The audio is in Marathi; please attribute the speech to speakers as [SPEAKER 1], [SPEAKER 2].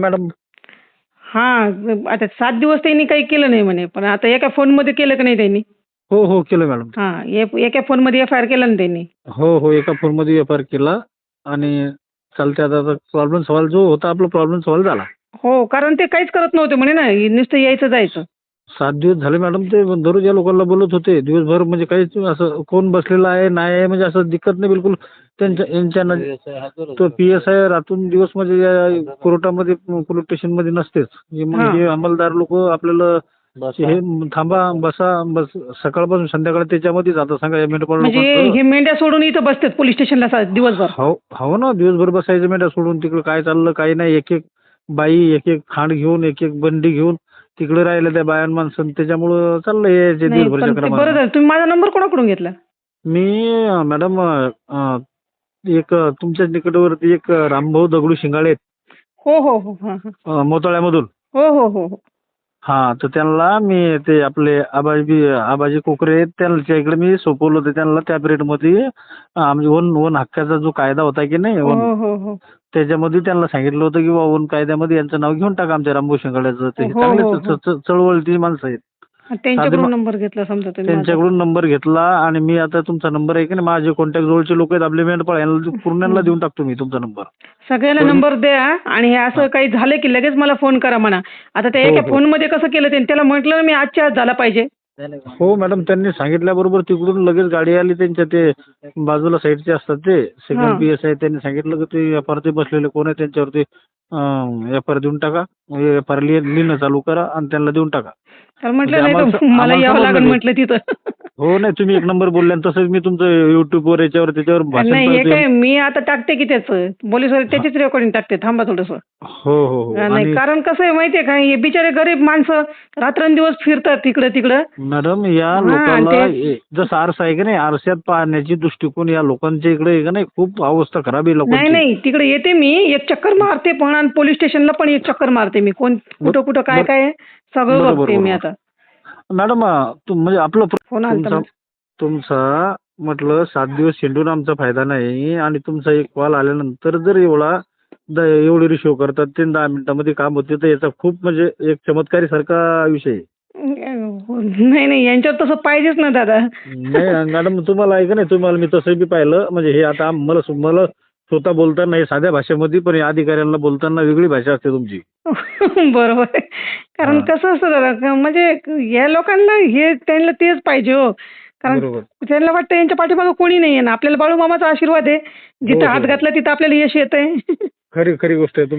[SPEAKER 1] मॅडम?
[SPEAKER 2] हा आता सात दिवस त्यांनी काही केलं नाही म्हणे पण आता एका फोनमध्ये केलं का नाही त्यांनी?
[SPEAKER 1] हो हो केलं मॅडम.
[SPEAKER 2] हा ए- एका फोनमध्ये एफ आय आर केलं ना त्यांनी.
[SPEAKER 1] हो हो एका फोनमध्ये एफ आर केला आणि चालते आता प्रॉब्लेम सॉल्व जो होता आपला प्रॉब्लेम सॉल्व झाला.
[SPEAKER 2] हो कारण ते काहीच करत नव्हते म्हणे ना नुसतं यायचं जायचं.
[SPEAKER 1] सात दिवस झाले मॅडम ते दररोज या लोकांना बोलत होते. दिवसभर म्हणजे काहीच असं कोण बसलेलं आहे नाही आहे म्हणजे असं दिक्कत नाही बिलकुल. त्यांच्या यांच्या न- तो पी एस आय रातून दिवस म्हणजे या कोर्टामध्ये पोलीस स्टेशनमध्ये नसतेच. हे मग अंमलदार लोक आपल्याला हे थांबा बसा बस सकाळपासून संध्याकाळ त्याच्यामध्ये जातात सांगा या मेंढपाळ
[SPEAKER 2] म्हणजे. हे मेंढ्या सोडून इथं बसतात पोलीस स्टेशनला सा- दिवसभर.
[SPEAKER 1] हो हो ना दिवसभर बसायचं मेंढ्या सोडून तिकडे काय चाललं काही नाही एक एक बाई एक एक खांड घेऊन एक एक बंडी घेऊन तिकडे राहिलं त्या बायान माणसं त्याच्यामुळं चाललंय हे जे
[SPEAKER 2] नाही
[SPEAKER 1] दिवसभर
[SPEAKER 2] पण
[SPEAKER 1] चक्रा
[SPEAKER 2] ते बरं
[SPEAKER 1] मारणं.
[SPEAKER 2] झालं. तुम्ही माझा नंबर कोणाकडून घेतला?
[SPEAKER 1] मी अं, मॅडम अं, एक अं, तुमच्या निकटवरती एक अं, रामभाऊ दगडू शिंगाळे आहेत,
[SPEAKER 2] हो हो हो हा हा.
[SPEAKER 1] अं, मोताळ्यामधून.
[SPEAKER 2] हो हो हो हो.
[SPEAKER 1] हा तर त्यांना मी ते आपले आबाजी आबाजी कोकरे आहेत त्यांच्या इकडे मी सोपवलं होतं. त्यांना त्या पिरियडमध्ये आमचे वन वन हक्काचा जो कायदा होता की नाही वन
[SPEAKER 2] हो हो हो.
[SPEAKER 1] त्याच्यामध्ये त्यांना सांगितलं होतं की बा वन कायद्यामध्ये यांचं नाव घेऊन टाका आमच्या रामभाऊ शिंगाड्याचं ते
[SPEAKER 2] हो,
[SPEAKER 1] चांगले
[SPEAKER 2] हो,
[SPEAKER 1] च- च- चळवळती माणसं आहेत.
[SPEAKER 2] त्यांच्याकडून नंबर घेतला समजा तुम्ही माझा.
[SPEAKER 1] त्यांच्याकडून नंबर घेतला आणि मी आता तुमचा नंबर आहे की नाही माझे कॉन्टॅक्ट जवळचे लोक आहेत आपले मेंढपाळ यांना पूर्णांना देऊन टाकतो मी तुमचा नंबर
[SPEAKER 2] सगळ्याला नंबर द्या आणि हे असं काही झालं की लगेच मला फोन करा म्हणा. आता त्या
[SPEAKER 1] हो,
[SPEAKER 2] एका
[SPEAKER 1] हो.
[SPEAKER 2] फोनमध्ये कसं केलं त्यांनी? त्याला म्हटलं ना मी आजच्या आज झाला पाहिजे.
[SPEAKER 1] हो मॅडम त्यांनी सांगितल्याबरोबर तिकडून लगेच गाडी आली त्यांच्या ते बाजूला साईडचे असतात ते. सेकंड पी एस आय त्यांनी सांगितलं की ते एफ आर बसलेले कोण आहे त्यांच्यावरती एफ आर देऊन टाका. एफ आर लिहिणं चालू करा आणि त्यांना देऊन टाका.
[SPEAKER 2] म्हटलं
[SPEAKER 1] म्हणजे
[SPEAKER 2] नाही तर मला यावं लागेल. म्हटलं तिथं
[SPEAKER 1] हो नाही तुम्ही एक नंबर बोलले आणि तसंच मी तुमचं युट्यूबवर याच्यावर त्याच्यावर भाषण
[SPEAKER 2] नाही हे
[SPEAKER 1] करते.
[SPEAKER 2] काय मी आता टाकते की त्याचं? पोलीस त्याचीच रेकॉर्डिंग टाकते थांबा थोडस.
[SPEAKER 1] हो हो हो.
[SPEAKER 2] नाही
[SPEAKER 1] आणि
[SPEAKER 2] कारण कसं आहे माहितीये का हे बिचारे गरीब माणसं रात्रंदिवस फिरतात तिकडे तिकडं.
[SPEAKER 1] मॅडम या
[SPEAKER 2] हा,
[SPEAKER 1] लोकांना
[SPEAKER 2] ते-
[SPEAKER 1] ए- जसं आरसा आहे की नाही आरशात पाहण्याची दृष्टिकोन या लोकांच्या इकडे आहे का नाही खूप अवस्था खराब आहे
[SPEAKER 2] नाही
[SPEAKER 1] लोकांची.
[SPEAKER 2] नाही तिकडे येते मी एक चक्कर मारते पण आणि पोलीस स्टेशनला पण एक चक्कर मारते मी. कोण कुठं कुठं काय काय आहे, सगळं
[SPEAKER 1] बरोबर,
[SPEAKER 2] बघते मी
[SPEAKER 1] बरोबर.
[SPEAKER 2] आता.
[SPEAKER 1] मॅडम तुम म्हणजे आपलं प्र-
[SPEAKER 2] फोन आलता
[SPEAKER 1] तुमचा तुमचा म्हटलं सात दिवस शेंडून आमचा फायदा नाही आणि तुमचा एक कॉल आल्यानंतर जर एवढा द- एवढी रिसिव्ह करतात ते दहा मिनिटामध्ये काम होते तर याचा खूप म्हणजे एक चमत्कारी सारखा विषय आहे.
[SPEAKER 2] नाही नाही यांच्यावर तसं पाहिजेच ना दादा
[SPEAKER 1] नाही मॅडम तुम्हाला ऐका नाही तुम्हाला मी तसं बी पाहिलं म्हणजे हे आता मला मला स्वतः बोलताना हे साध्या भाषेमध्ये पण या अधिकाऱ्यांना बोलताना वेगळी भाषा असते तुमची.
[SPEAKER 2] बरोबर. आहे. कारण. कसं असतं दादा म्हणजे या लोकांना हे त्यांना तेच पाहिजे हो. कारण त्यांना वाटतं यांच्या पाठीमागं कोणी नाही आहे ना आपल्याला बाळूमामाचा आशीर्वाद आहे. जिथं
[SPEAKER 1] हो,
[SPEAKER 2] हात
[SPEAKER 1] हो.
[SPEAKER 2] घातला तिथं आपल्याला यश येत आहे
[SPEAKER 1] खरी खरी गोष्ट आहे तुमची.